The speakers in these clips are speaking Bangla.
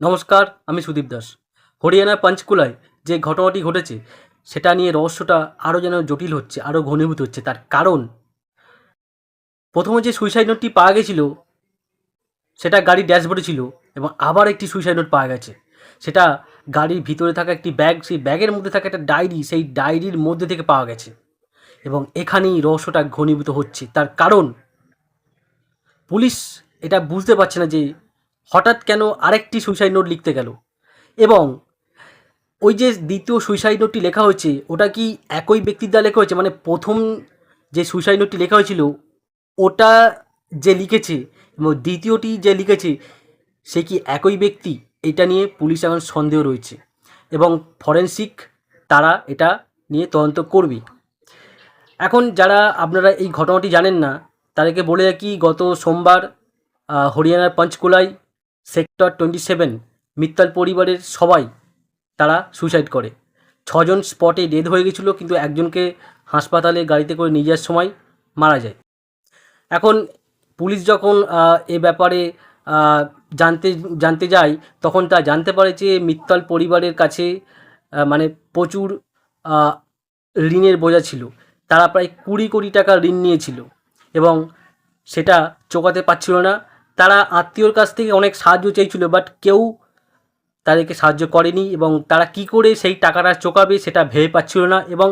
নমস্কার, আমি সুদীপ দাস। হরিয়ানার পঞ্চকুলায় যে ঘটনাটি ঘটেছে, সেটা নিয়ে রহস্যটা আরও যেন জটিল হচ্ছে আরও ঘনীভূত হচ্ছে, তার কারণ? প্রথমে যে সুইসাইড নোটটি পাওয়া গেছিল, সেটা গাড়ির ড্যাশবোর্ডে ছিল এবং আবার একটি সুইসাইড নোট পাওয়া গেছে। সেটা গাড়ির ভিতরে থাকা একটি ব্যাগ সেই ব্যাগের মধ্যে থাকা একটা ডায়েরি সেই ডায়েরির মধ্যে থেকে পাওয়া গেছে এবং এখানেই রহস্যটা ঘনীভূত হচ্ছে, তার কারণ? পুলিশ এটা বুঝতে পারছে না যে হঠাৎ কেন আরেকটি সুইসাইড নোট লিখতে গেল। এবং ওই যে দ্বিতীয় সুইসাইড নোটটি লেখা হয়েছে, ওটা কি একই ব্যক্তির দ্বারা লেখা হয়েছে? মানে প্রথম যে সুইসাইড নোটটি লেখা হয়েছিল, ওটা যে লিখেছে, এবং দ্বিতীয়টি যে লিখেছে, সে কি একই ব্যক্তি? এটা নিয়ে পুলিশ এখন সন্দেহ রয়েছে। এবং ফরেন্সিক তারা এটা নিয়ে তদন্ত করবে। এখন যারা আপনারা এই ঘটনাটি জানেন না, তাদেরকে বলে রাখি, গত সোমবার হরিয়ানার পঞ্চকুলায় সেক্টর টোয়েন্টি সেভেন, মিত্তাল পরিবারের সবাই তারা সুইসাইড করে। ছজন স্পটে ডেথ হয়ে গেছিল, কিন্তু একজনকে হাসপাতালে গাড়িতে করে নিয়ে যাওয়ার সময় মারা যায়। এখন পুলিশ যখন এ ব্যাপারে জানতে জানতে যায়, তখন তা জানতে পারে যে মিত্তাল পরিবারের কাছে মানে প্রচুর ঋণের বোঝা ছিল। তারা প্রায় কুড়ি কোটি টাকা ঋণ নিয়েছিল এবং সেটা চোকাতে পারছিল না। তারা আত্মীয়র কাছ থেকে অনেক সাহায্য চেয়েছিল বাট কেউ তাদেরকে সাহায্য করেনি এবং তারা কি করে সেই টাকাটা চোকাবে সেটা ভেবে পাচ্ছিল না এবং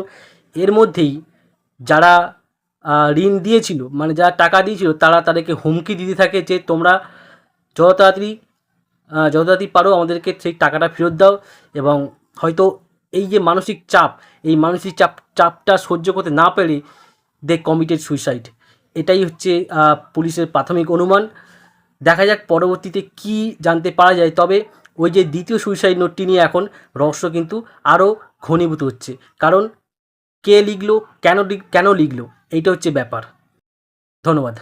এর মধ্যেই যারা ঋণ দিয়েছিল মানে যারা টাকা দিয়েছিল, তারা তাদেরকে হুমকি দিতে থাকে যে তোমরা যত তাড়াতাড়ি যত তাড়াতাড়ি পারো আমাদেরকে সেই টাকাটা ফেরত দাও এবং হয়তো এই যে মানসিক চাপ, এই মানসিক চাপ, চাপটা সহ্য করতে না পেরে দে কমিটেড সুইসাইড এটাই হচ্ছে পুলিশের প্রাথমিক অনুমান। দেখা যাক পরবর্তীতে কি জানতে পারা যায়। তবে ওই যে দ্বিতীয় সুইসাইড নোটটি নিয়ে এখন রহস্য কিন্তু আরও ঘনীভূত হচ্ছে। কারণ কে লিখলো, কেন কেন লিখলো, এইটা হচ্ছে ব্যাপার। ধন্যবাদ।